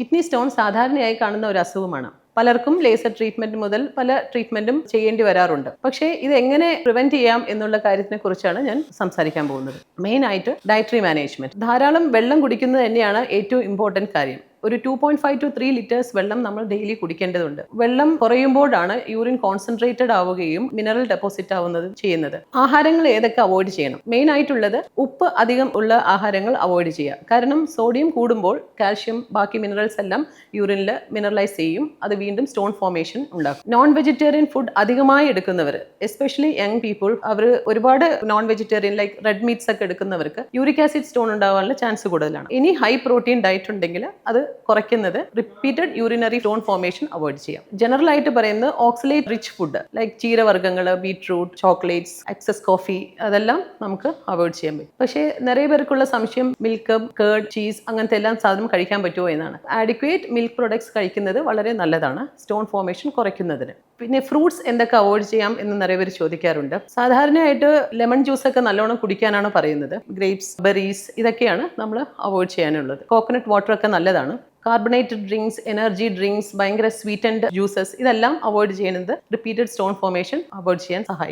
Kidney stone സാധാരണയായി കാണുന്ന ഒരു അസുഖമാണ്. പലർക്കും ലേസർ ട്രീറ്റ്മെന്റ് മുതൽ പല ട്രീറ്റ്മെന്റും ചെയ്യേണ്ടി വരാറുണ്ട്. പക്ഷേ ഇത് എങ്ങനെ പ്രിവെന്റ് ചെയ്യാം എന്നുള്ള കാര്യത്തിനെ കുറിച്ചാണ് ഞാൻ സംസാരിക്കാൻ പോകുന്നത്. മെയിൻ ആയിട്ട് ഡയറ്ററി മാനേജ്മെന്റ് ധാരാളം വെള്ളം കുടിക്കുന്നത് തന്നെയാണ് ഏറ്റവും ഇമ്പോർട്ടന്റ് കാര്യം. ഒരു two point five two three litres വെള്ളം നമ്മൾ ഡെയിലി കുടിക്കേണ്ടതുണ്ട്. വെള്ളം കുറയുമ്പോഴാണ് യൂറിൻ കോൺസെൻട്രേറ്റഡ് ആവുകയും മിനറൽ ഡെപ്പോസിറ്റ് ആവുന്നത് ചെയ്യുന്നത്. ആഹാരങ്ങൾ ഏതൊക്കെ അവോയ്ഡ് ചെയ്യണം? മെയിൻ ആയിട്ടുള്ളത് ഉപ്പ് അധികം ഉള്ള ആഹാരങ്ങൾ അവോയ്ഡ് ചെയ്യുക. കാരണം സോഡിയം കൂടുമ്പോൾ കാൽഷ്യം ബാക്കി മിനറൽസ് എല്ലാം യൂറിനിൽ മിനറലൈസ് ചെയ്യും. അത് വീണ്ടും സ്റ്റോൺ ഫോർമേഷൻ ഉണ്ടാക്കും. നോൺ വെജിറ്റേറിയൻ ഫുഡ് അധികമായി എടുക്കുന്നവർ എസ്പെഷ്യലി യങ് പീപ്പിൾ അവർ ഒരുപാട് non vegetarian like red meats ഒക്കെ എടുക്കുന്നവർക്ക് യൂറിക് ആസിഡ് സ്റ്റോൺ ഉണ്ടാവാനുള്ള ചാൻസ് കൂടുതലാണ്. ഇനി ഹൈ പ്രോട്ടീൻ ഡയറ്റ് ഉണ്ടെങ്കിൽ അത് കുറയ്ക്കുന്നത് repeated urinary stone formation avoid ചെയ്യാം. ജനറൽ ആയിട്ട് പറയുന്നത് ഓക്സലേറ്റ് റിച്ച് ഫുഡ് ലൈക്ക് ചീരവർഗങ്ങൾ ബീട്രൂട്ട് ചോക്ലേറ്റ്സ് എക്സസ് കോഫി അതെല്ലാം നമുക്ക് അവോയ്ഡ് ചെയ്യാൻ പറ്റും. പക്ഷേ നിറയെ പേർക്കുള്ള സംശയം മിൽക്ക് കേർഡ് ചീസ് അങ്ങനത്തെ എല്ലാം സാധനം കഴിക്കാൻ പറ്റുമോ എന്നാണ്. ആഡിക്വേറ്റ് മിൽക്ക് പ്രൊഡക്ട്സ് കഴിക്കുന്നത് വളരെ നല്ലതാണ് സ്റ്റോൺ ഫോർമേഷൻ കുറയ്ക്കുന്നതിന്. പിന്നെ ഫ്രൂട്ട്സ് എന്തൊക്കെ അവോയ്ഡ് ചെയ്യാം എന്ന് നിറയെ പേര് ചോദിക്കാറുണ്ട്. സാധാരണയായിട്ട് ലെമൺ ജ്യൂസ് ഒക്കെ നല്ലോണം കുടിക്കാനാണ് പറയുന്നത്? ഗ്രേപ്സ് ബെറീസ് ഇതൊക്കെയാണ് നമ്മൾ അവോയ്ഡ് ചെയ്യാനുള്ളത്. കോക്കനട്ട് വാട്ടർ ഒക്കെ നല്ലതാണ്. കാർബണേറ്റഡ് ഡ്രിങ്ക്സ് എനർജി ഡ്രിങ്ക്സ് ഭയങ്കര സ്വീറ്റൻഡ് ജ്യൂസസ് ഇതെല്ലാം അവോയ്ഡ് ചെയ്യുന്നത് റിപ്പീറ്റഡ് സ്റ്റോൺ ഫോർമേഷൻ അവോയ്ഡ് ചെയ്യാൻ സഹായിക്കും.